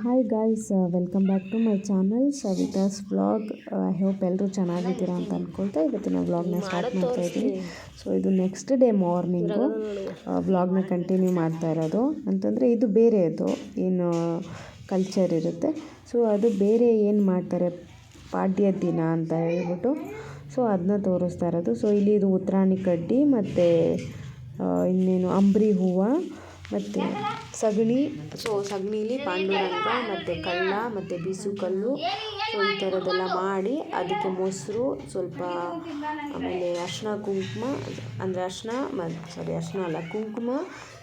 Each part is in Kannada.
Hi guys welcome back to my channel Savitha's vlog I hope ಎಲ್ಲರೂ ಚೆನ್ನಾಗಿದ್ದೀರಾ ಅಂತ ಅಂದ್ಕೊಳ್ತಾ ಇವತ್ತಿನ ವ್ಲಾಗ್ನ ಸ್ಟಾರ್ಟ್ ಮಾಡ್ತಾ ಇದ್ದೀನಿ. ಸೊ ಇದು ನೆಕ್ಸ್ಟ್ ಡೇ ಮಾರ್ನಿಂಗು ವ್ಲಾಗ್ನ ಕಂಟಿನ್ಯೂ ಮಾಡ್ತಾ ಇರೋದು. ಅಂತಂದರೆ ಇದು ಬೇರೆದು ಏನು ಕಲ್ಚರ್ ಇರುತ್ತೆ. ಸೊ ಅದು ಬೇರೆ ಏನು ಮಾಡ್ತಾರೆ ಪಾಡ್ಯ ದಿನ ಅಂತ ಹೇಳ್ಬಿಟ್ಟು ಸೊ ಅದನ್ನ ತೋರಿಸ್ತಾ ಇರೋದು. ಸೊ ಇಲ್ಲಿ ಇದು ಉತ್ತರಾಣಿ ಕಡ್ಡಿ ಮತ್ತು ಇನ್ನೇನು ಅಂಬ್ರಿ ಹೂವು. ಮತ್ತು ಸಗಣಿ, ಸೊ, ಸಗಣಿಲಿ ಪಾಂಡುರಂಗ ಮತ್ತು ಕಳ್ಳ, ಮತ್ತು ಬೀಸುಕಲ್ಲು ಸೊ ಈ ಥರದ್ದೆಲ್ಲ ಮಾಡಿ ಅದಕ್ಕೆ ಮೊಸರು, ಸ್ವಲ್ಪ ಆಮೇಲೆ ಅರ್ಶಿನ ಕುಂಕುಮ, ಅಂದರೆ ಅರ್ಶಿನ ಮತ್ತು ಸಾರಿ ಅರ್ಶಿನ ಅಲ್ಲ, ಕುಂಕುಮ,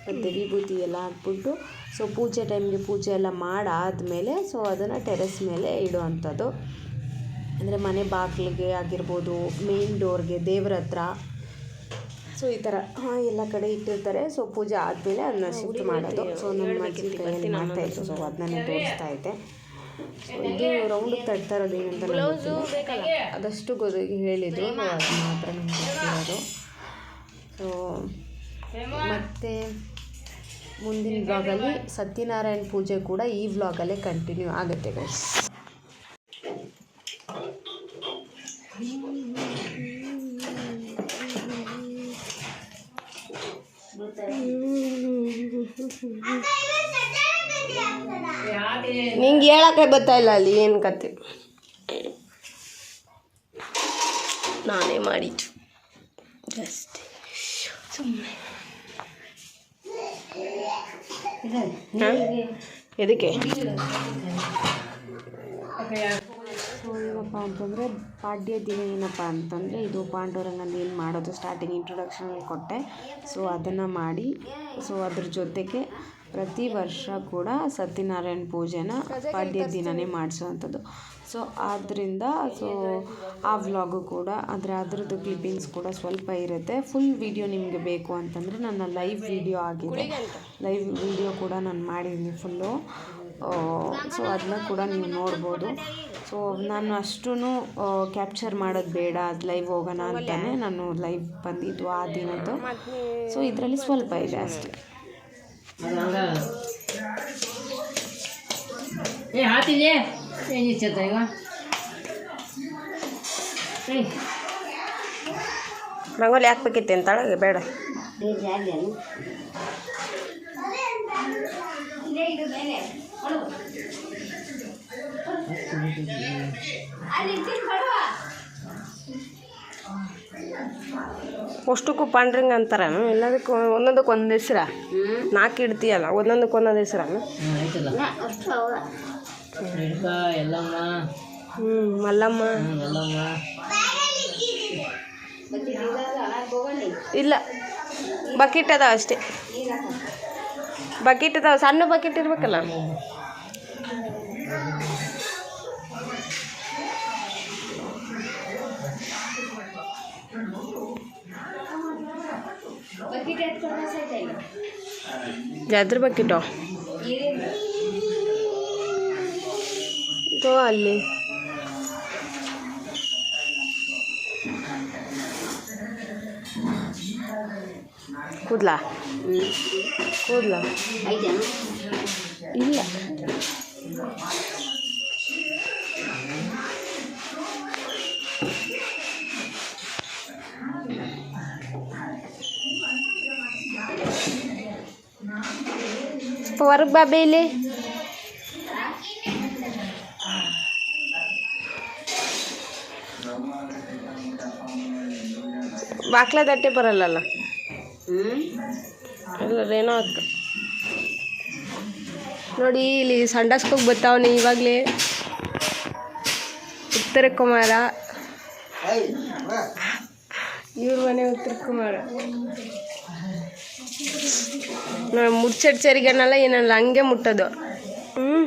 ಮತ್ತು ವಿಭೂತಿ ಎಲ್ಲ ಹಾಕ್ಬಿಟ್ಟು ಸೊ ಪೂಜೆ ಟೈಮ್ಗೆ ಪೂಜೆ ಎಲ್ಲ ಮಾಡಾದಮೇಲೆ ಸೊ ಅದನ್ನು ಟೆರೆಸ್ ಮೇಲೆ ಇಡುವಂಥದ್ದು. ಅಂದರೆ ಮನೆ ಬಾಗಿಲಿಗೆ ಆಗಿರ್ಬೋದು ಮೇನ್ ಡೋರ್ಗೆ ದೇವ್ರ ಹತ್ರ. ಸೊ ಈ ಥರ ಎಲ್ಲ ಕಡೆ ಇಟ್ಟಿರ್ತಾರೆ. ಸೊ ಪೂಜೆ ಆದಮೇಲೆ ಅದನ್ನ ಶಿಫ್ಟ್ ಮಾಡೋದು. ಸೊ ನಮ್ಮ ಅಜ್ಜಿ ಕೈಯಲ್ಲಿ ಮಾಡ್ತಾ ಇತ್ತು ಸೊ ಅದನ್ನೇ ತೋರಿಸ್ತಾ ಇದ್ದೆ. ಸೊ ಇದು ರೌಂಡ್ ತಡ್ತಾ ಇರೋದು ಏನಂತ ಅದಷ್ಟು ಗೊತ್ತು ಹೇಳಿದರು. ಸೊ ಅದು ಮಾತ್ರ ನಮ್ಗೆ ಗೊತ್ತಿರೋದು. ಸೊ ಮತ್ತು ಮುಂದಿನ ಬ್ಲಾಗಲ್ಲಿ ಸತ್ಯನಾರಾಯಣ ಪೂಜೆ ಕೂಡ ಈ ವ್ಲಾಗಲ್ಲೇ ಕಂಟಿನ್ಯೂ ಆಗುತ್ತೆ ಗೈಸ್ ನಿಂಗೆ ಹೇಳಕ್ಕೆ ಬರ್ತಾ ಇಲ್ಲ ಅಲ್ಲಿ, ಏನು ಕತೆ? ನಾನೇ ಮಾಡಿದ್ದು. ಜಸ್ಟ್ ಸುಮ್ಮನೆ ಇದಕ್ಕೆ ಸೊ ಏನಪ್ಪ ಅಂತಂದರೆ, ಪಾಡ್ಯ ದಿನ ಏನಪ್ಪ ಅಂತಂದರೆ, ಇದು ಪಾಂಡೂರಂಗಲ್ಲಿ ಏನು ಮಾಡೋದು ಸ್ಟಾರ್ಟಿಂಗ್ ಇಂಟ್ರೊಡಕ್ಷನಲ್ಲಿ ಕೊಟ್ಟೆ. ಸೊ ಅದನ್ನು ಮಾಡಿ ಸೊ ಅದ್ರ ಜೊತೆಗೆ ಪ್ರತಿ ವರ್ಷ ಕೂಡ ಸತ್ಯನಾರಾಯಣ ಪೂಜೆನ ಪಾಡ್ಯ ದಿನವೇ ಮಾಡಿಸೋವಂಥದ್ದು. ಸೊ ಆದ್ದರಿಂದ ಸೊ ಆ ವ್ಲಾಗು ಕೂಡ ಅಂದರೆ ಅದರದ್ದು ಕ್ಲಿಪ್ಪಿಂಗ್ಸ್ ಕೂಡ ಸ್ವಲ್ಪ ಇರುತ್ತೆ. ಫುಲ್ ವಿಡಿಯೋ ನಿಮಗೆ ಬೇಕು ಅಂತಂದರೆ ನನ್ನ ಲೈವ್ ವಿಡಿಯೋ ಆಗಿದೆ. ಲೈವ್ ವಿಡಿಯೋ ಕೂಡ ನಾನು ಮಾಡಿದ್ದೀನಿ ಫುಲ್ಲು ಸೊ ಅದನ್ನ ಕೂಡ ನೀವು ನೋಡ್ಬೋದು. ಸೊ ನಾನು ಅಷ್ಟೂ ಕ್ಯಾಪ್ಚರ್ ಮಾಡೋದು ಬೇಡ. ಅದು ಲೈವ್ ಹೋಗೋಣ ಅಂತಲೇ ನಾನು ಲೈವ್ ಬಂದಿದ್ದು ಆ ದಿನದ್ದು. ಸೊ ಇದರಲ್ಲಿ ಸ್ವಲ್ಪ ಇದೆ ಅಷ್ಟೇ. ಏ ಹಾತಿದೆ ಏನು ಇಚ್ಚತ್ತ ಈಗ ರಂಗೋಲಿ ಹಾಕ್ಬೇಕಿತ್ತೆ ಅಂತಾಳೆ ಬೇಡ ಅಷ್ಟಕ್ಕೂ ಪಾಂಡ್ರಿಂಗ್ ಅಂತಾರ. ಎಲ್ಲದಕ್ಕೂ ಒಂದೊಂದಕ್ಕೆ ಒಂದು ಹೆಸ್ರ. ನಾಲ್ಕು ಇಡ್ತೀಯಲ್ಲ ಒಂದೊಂದಕ್ಕೆ ಒಂದೊಂದು ಹೆಸ್ರ. ಹ್ಞೂ ಮಲ್ಲಮ್ಮ. ಇಲ್ಲ ಬಕೆಟ್ ಅದಾವ ಅಷ್ಟೇ. ಬಕೆಟ್ ಅದಾವ ಸಣ್ಣ ಬಕೆಟ್ ಇರ್ಬೇಕಲ್ಲ? ಯಾವ್ದ್ರ ಬಕೆಟು ಗೋ ಅಲ್ಲಿ ಕೂದ್ಲಾ ಕೂದ್ಲಾ ಇಲ್ಲ ಹೊರಗೆ ಬಾ ಬೇಲಿ ಬಾಕ್ಲ ದಟ್ಟೆ ಬರಲ್ಲಲ್ಲ? ಅಲ್ಲೇನೋ ಅಕ್ಕ. ನೋಡಿ ಇಲ್ಲಿ ಸಂಡಾಸ್ಕೋಗಿ ಬರ್ತಾವನೆ ಇವಾಗಲೇ. ಉತ್ತರ ಕುಮಾರ. ಇವ್ರ ಮನೆ ಉತ್ತರ ಕುಮಾರ. ನೋಡಿ ಮುಚ್ಚಡ್ ಸರಿಗನ್ನಲ್ಲ ಏನಲ್ಲ, ಹಂಗೆ ಮುಟ್ಟೋದು. ಹ್ಞೂ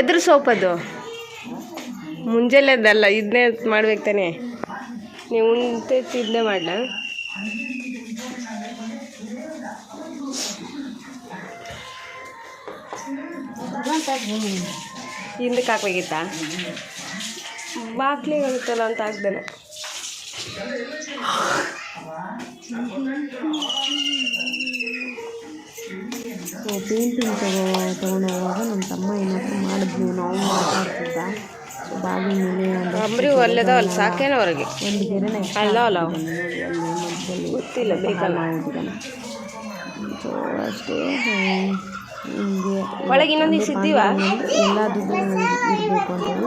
ಎದುರು ಸೋಪದು ಮುಂಜಾನೆದಲ್ಲ ಇದನ್ನೇ ಮಾಡ್ಬೇಕು ತಾನೆ. ನೀವು ಉಂಟೆ ಇದನ್ನೇ ಮಾಡಲ? ಹಿಂದಕ್ಕೆ ಹಾಕ್ಬೇಕಿತ್ತಾ? ಬಾಕ್ಲಿಗೆ ಹೋಗುತ್ತಲ್ಲ ಅಂತ ಹಾಕ್ದೇನೆ. ಸೊ ಪೇಂಟಿಂಗ್ ತಗೋ ತೊಗೊಂಡೋಗುವಾಗ ನಮ್ಮ ತಮ್ಮ ಏನಾದರೂ ಮಾಡಿದ್ವಿ ನಾವು ಮಾತಾಡ್ತಿದ್ದ. ಸೊ ಬಾಗಿಲ ಮೇಲೆ ಅಂಬ್ರಿ ಒಲ್ಲೆದ ಅಲ್ಲಿ ಸಾಕೇನ ಅವ್ರಿಗೆ. ಒಂದು ಗೆರೆನ ಅಲ್ಲ ಅಲ್ಲ. ಮಧ್ಯದಲ್ಲಿ ಗೊತ್ತಿಲ್ಲ ಬೇಕಲ್ಲ. ಸೊ ಅಷ್ಟೇ. ಹಿಂಗೆ ಒಳಗೆ ಇನ್ನೊಂದು ದಿವ್ಸ ಇದ್ದೀವ? ಎಲ್ಲ ದುಡ್ಡು ಇರಬೇಕು ಅಂತ ಹೇಳಿ.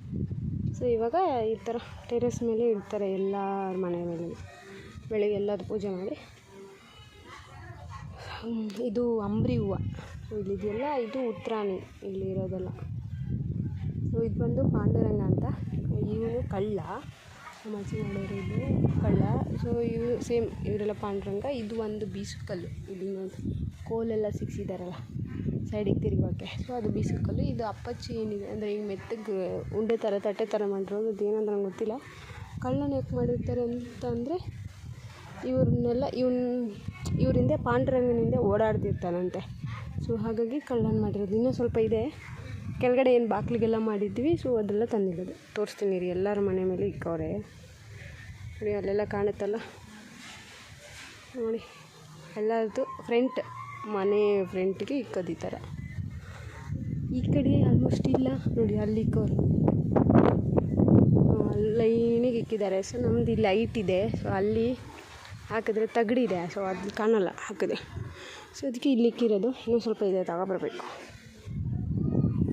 ಸೊ ಇವಾಗ ಈ ಥರ ಟೆರೆಸ್ ಮೇಲೆ ಇಡ್ತಾರೆ ಎಲ್ಲರ ಮನೆ ಮೇಲೆ. ಬೆಳಗ್ಗೆ ಎಲ್ಲದು ಪೂಜೆ ಮಾಡಿ. ಇದು ಅಂಬ್ರಿ ಹೂವು. ಇಲ್ಲಿದೆಯಲ್ಲ, ಇದು ಉತ್ತರಾಣಿ ಇಲ್ಲಿ ಇರೋದೆಲ್ಲ. ಸೊ ಇದು ಬಂದು ಪಾಂಡುರಂಗ ಅಂತ. ಇವನು ಕಳ್ಳ. ನಮ್ಮ ಅಜ್ಜಿ ಮಾಡೋರು ಇದು ಕಳ್ಳ. ಸೊ ಇವು ಸೇಮ್ ಇವರೆಲ್ಲ ಪಾಂಡುರಂಗ. ಇದು ಒಂದು ಬೀಸುಕಲ್ಲು. ಇಲ್ಲಿ ನೋಡಿ. ಕೋಲೆಲ್ಲ ಸಿಕ್ಸಿದಾರಲ್ಲ. ಸೈಡಿಗೆ ತಿರುಗೋಕೆ ಸೊ ಅದು ಬಿಸಿಕಲ್ಲು ಇದು ಅಪ್ಪಚ್ಚಿ ಏನಿದೆ? ಅಂದರೆ ಈಗ ಮೆತ್ತಗೆ ಉಂಡೆ ಥರ ತಟ್ಟೆ ಥರ ಮಾಡಿರೋದು ಅದು ಏನಂತ ನಂಗೆ ಗೊತ್ತಿಲ್ಲ. ಕಳ್ಳನ ಯಾಕೆ ಮಾಡಿರ್ತಾರೆ ಅಂತ ಅಂದರೆ ಇವ್ರನ್ನೆಲ್ಲ, ಇವನ್ ಇವ್ರ ಹಿಂದೆ ಪಾಂಡುರಂಗನ ಹಿಂದೆ ಓಡಾಡ್ತಿರ್ತಾನಂತೆ. ಸೊ ಹಾಗಾಗಿ ಕಳ್ಳನ ಮಾಡಿರೋದು. ಇನ್ನೂ ಸ್ವಲ್ಪ ಇದೆ. ಕೆಳಗಡೆ ಏನು ಬಾಗಿಲಿಗೆಲ್ಲ ಮಾಡಿದ್ವಿ. ಸೊ ಅದೆಲ್ಲ ತಂದಿರೋದು. ತೋರಿಸ್ತೀನಿ ರೀ ಎಲ್ಲರ ಮನೆ ಮೇಲೆ ಇಕ್ಕವ್ರೆ. ನೋಡಿ, ಅಲ್ಲೆಲ್ಲ ಕಾಣುತ್ತಲ್ಲ? ನೋಡಿ ಎಲ್ಲರದ್ದು ಫ್ರಂಟ್ ಮನೆ ಫ್ರಂಟಿಗೆ ಇಕ್ಕೋದು ಈ ಥರ ಈ ಕಡೆ ಆಲ್ಮೋಸ್ಟ್ ಇಲ್ಲ. ನೋಡಿ, ಅಲ್ಲಿ ಇಕ್ಕೋರು ಲೈನಿಗೆ ಇಕ್ಕಿದ್ದಾರೆ. ಸೊ ನಮ್ದು ಇಲ್ಲಿ ಲೈಟ್ ಇದೆ. ಸೊ ಅಲ್ಲಿ ಹಾಕಿದ್ರೆ ತಗಡಿದೆ ಸೊ ಅದು ಕಾಣಲ್ಲ, ಹಾಕಿದೆ. ಸೊ ಅದಕ್ಕೆ ಇಲ್ಲಿ ಇಕ್ಕಿರೋದು. ಇನ್ನೂ ಸ್ವಲ್ಪ ಇದೆ ತಗೊಬರ್ಬೇಕು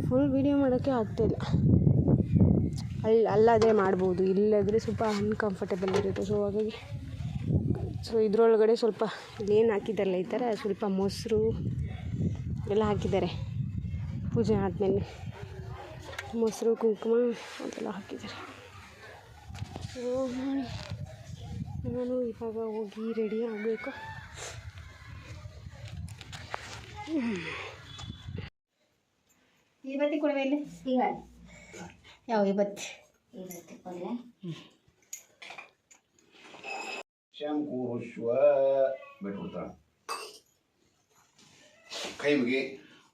ಫುಲ್ ವೀಡಿಯೋ ಮಾಡೋಕ್ಕೆ ಆಗ್ತಾಯಿಲ್ಲ ಅಲ್ಲಿ ಅಲ್ಲಾದರೆ ಮಾಡ್ಬೋದು. ಇಲ್ಲಾದರೆ ಸ್ವಲ್ಪ ಅನ್ಕಂಫರ್ಟೇಬಲ್ ಇರುತ್ತೆ. ಸೊ ಹಾಗಾಗಿ ಸೊ ಇದ್ರೊಳಗಡೆ ಸ್ವಲ್ಪ ಇಲ್ಲೇನು ಹಾಕಿದ್ದಾರಲ್ಲ ಈ ಥರ ಸ್ವಲ್ಪ ಮೊಸರು ಎಲ್ಲ ಹಾಕಿದ್ದಾರೆ. ಪೂಜೆ ಆದಮೇಲೆ ಮೊಸರು ಕುಂಕುಮ ಅದೆಲ್ಲ ಹಾಕಿದ್ದಾರೆ. ನಾನು ಇವಾಗ ಹೋಗಿ ರೆಡಿ ಆಗಬೇಕು. ಇವತ್ತಿ ಇಲ್ಲಿ? ಈಗ. ಯಾವ ಈ ಬತ್ತಿ ಶಂಕುಶ್ವ ಬಿಟ್ಬಿಡ್ತಾಳ ಕೈ ಮುಗಿ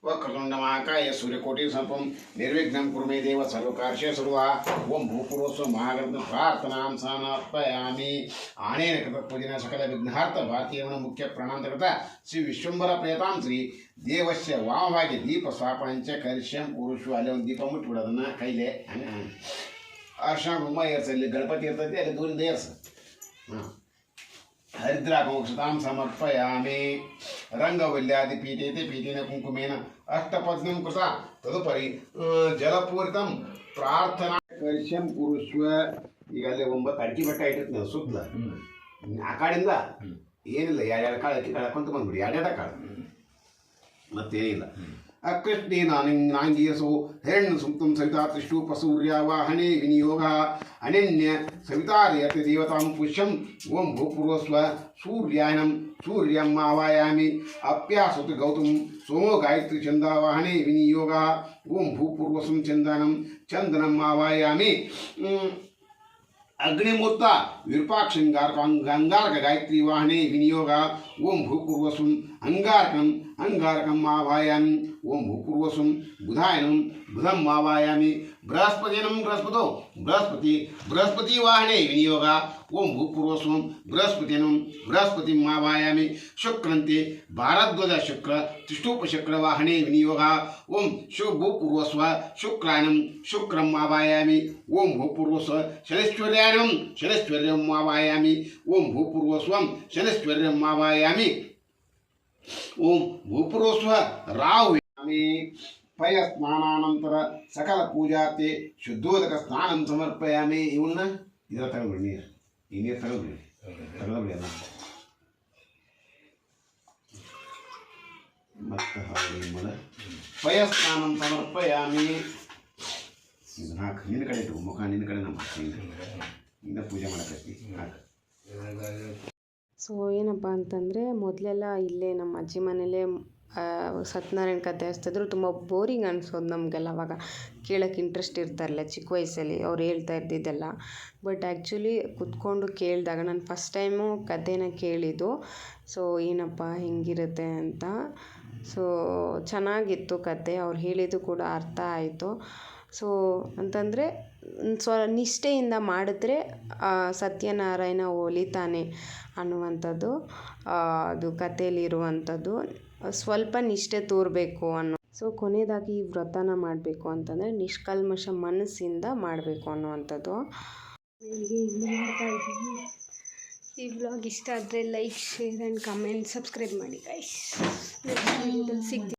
ವಕ್ರತುಂಡ ಮಹಾಕಾಯ ಸೂರ್ಯಕೋಟಿ ಸಂಪಂ ನಿರ್ವಿಘ್ನಂ ಕುರುಮೇ ದೇವ ಸರ್ವಕಾರ್ಯ ಸರ್ವ ಓಂ ಭೂಪೂರ್ವಸ್ವ ಮಹಾಗರ್ಭ ಪ್ರಾರ್ಥನಾಂ ಸಮರ್ಪಯಾಮಿ ಆನೇನ ಕೃತ ಪೂಜನ ಸಕಲ ವಿಘ್ನಾರ್ಥ ಭಾರತೀಯವನ ಮುಖ್ಯ ಪ್ರಣಾಂತಕೃತ ಶ್ರೀ ವಿಶ್ವಂಬರ ಪ್ರೇತಾಂ ಶ್ರೀ ದೇವಸ್ಯ ವಾಮವಾಗಿ ದೀಪ ಸ್ಥಾಪನಂಚ ಕರಿಷ್ಯಂ ಪುರುಷು ಅಲ್ಲಿ ಒಂದು ದೀಪ ಮುಟ್ಬಿಡೋದನ್ನ ಕೈಲೇ ಅರ್ಶನ ಗುಮ್ಮ ಏರ್ಸ ಇಲ್ಲಿ ಗಣಪತಿ ಇರ್ತೈತಿ ಅಲ್ಲಿ ದೂರಿಂದ ಏರ್ಸ ಹಾಂ ಹರಿದ್ರಾಕುಂಕ್ಷತಾಂ ಸಮರ್ಪಯಾಮಿ. ರಂಗವಲ್ಯಾದಿ ಪೀಠೇತಿ ಪೀಠೇನ ಕುಂಕುಮೇನ ಅಷ್ಟಪದ್ಮಂ ಕೃತ. ತದುಪರಿ ಜಲಪೂರಿತಂ ಪ್ರಾರ್ಥನಾ ಕರಿಶ್ಯಂ ಕುರುಸ್ವ ಈಗ ಅಲ್ಲಿ ಒಂಬತ್ತು ಅಡ್ಡಿ ಬೆಟ್ಟ ಇಟ್ಟಿತ್ತು ನಾವು ಸುತ್ತಲ. ಆ ಕಾಡಿಂದ ಏನಿಲ್ಲ ಎರಡು ಕಾಳು ಅಕ್ಕಿ ಕಾಳು ಹಾಕೊಂತ ಬಂದ್ಬಿಡಿ ಎರಡೆರಡು ಕಾಳು. ಮತ್ತೇನಿಲ್ಲ. అకృష్ణేనాంగీరసౌ హిరణ్య సుప్తం సవితాత్రిష్ూపసూర్యావాహనే వినియోగ అనిన్య సవితార్యతి దేవతాం పుష్యం ఓం భూపూర్వస్వ సూర్యాయనం సూర్యం ఆవాయామి అప్యాసతు గౌతం సోమో గాయత్రి చందావాహనే వినియోగ ఓం భూపూర్వసం చందనం చందనం ఆవాయామి అగ్నిమూర్త విరూపాక్ష అంగారక గాయత్రి వాహనే వినియోగ ఓం భూపూర్వసం అంగారకం అంగారకం ఆవాయామి ओम भूपूर्वसु बुधायन बुधम मावायामी बृहस्पति बृहस्पतो, बृहस्पति बृहस्पति वाहने विनियोग। ओम भूपूर्वसु बृहस्पति बृहस्पति मावायामी शुक्रंते भारद्वज शुक्र तिष्ठूप विनियोग। ओम शुभ भूपूर्वस्व शुक्रायन शुक्रम मावायामी ओम भूपूर्वस्व शनिश्वर्यानम शनिश्वर्य मावायामी ओम भूपूर्वस्व शनिश्वर्य मावायामी ओम भूपूर्वस्व राव ರಾಹುಯಾಮಿ ಪಯ ಸ್ನಾನಾನಂತರ ಸಕಲ ಪೂಜಾತೆ ಶುದ್ಧೋದಕ ಸ್ನಾನ ಸಮರ್ಪಯಾಮಿ. ಇವನ್ನ ಇದರ ತಗೊಂಡ್ಬಿಡಿ ನೀರು. ಈ ನೀರು ತಗೊಂಡ್ಬಿಡಿ ತಗೊಂಡ್ಬಿಡಿ ಅಲ್ಲ ಮತ್ತೆ ಹಾಗೆ ಪಯ ಸ್ನಾನ ಸಮರ್ಪಯಾಮಿ. ಇದನ್ನ ಹಾಕು ನಿನ್ನ ಕಡೆ ಇಟ್ಟು ಮುಖ ನಿನ್ನ ಕಡೆ ನಮ್ಮ ಇನ್ನ ಪೂಜೆ ಮಾಡಕತ್ತಿ. ಹಾಕು ಸೊ ಏನಪ್ಪ ಅಂತಂದರೆ ಮೊದಲೆಲ್ಲ ಇಲ್ಲೇ ನಮ್ಮ ಅಜ್ಜಿ ಮನೇಲೇ ಸತ್ಯನಾರಾಯಣ ಕಥೆ ಹಚ್ತಿದ್ರು, ತುಂಬ ಬೋರಿಂಗ್ ಅನ್ಸೋದು ನಮಗೆಲ್ಲ ಅವಾಗ. ಕೇಳೋಕ್ಕೆ ಇಂಟ್ರೆಸ್ಟ್ ಇರ್ತಾರಲ್ಲ ಚಿಕ್ಕ ವಯಸ್ಸಲ್ಲಿ, ಅವ್ರು ಹೇಳ್ತಾ ಇದ್ದಿದ್ದೆಲ್ಲ ಬಟ್ ಆ್ಯಕ್ಚುಲಿ ಕುತ್ಕೊಂಡು ಕೇಳಿದಾಗ ನಾನು ಫಸ್ಟ್ ಟೈಮು ಕಥೆನ ಕೇಳಿದ್ದು. ಸೊ ಏನಪ್ಪ ಹೆಂಗಿರುತ್ತೆ ಅಂತ. ಸೊ ಚೆನ್ನಾಗಿತ್ತು ಕತೆ ಅವ್ರು ಹೇಳಿದ್ದು ಕೂಡ ಅರ್ಥ ಆಯಿತು. ಸೊ ಅಂತಂದರೆ ಸ್ವ, ನಿಷ್ಠೆಯಿಂದ ಮಾಡಿದ್ರೆ ಸತ್ಯನಾರಾಯಣ ಒಲಿತಾನೆ ಅನ್ನುವಂಥದ್ದು ಅದು ಕಥೆಯಲ್ಲಿರುವಂಥದ್ದು. ಸ್ವಲ್ಪ ನಿಷ್ಠೆ ತೋರಬೇಕು ಅನ್ನೋ, ಸೊ, ಕೊನೆಯದಾಗಿ ಈ ವ್ರತನ ಮಾಡಬೇಕು ಅಂತಂದರೆ, ನಿಷ್ಕಲ್ಮಶ ಮನಸ್ಸಿಂದ ಮಾಡಬೇಕು ಅನ್ನುವಂಥದ್ದು. ಈ ವ್ಲಾಗ್ ಇಷ್ಟ ಆದರೆ like, share and comment subscribe ಮಾಡಿ ಗೈಸ್ ಸಿಗ್ತೀನಿ.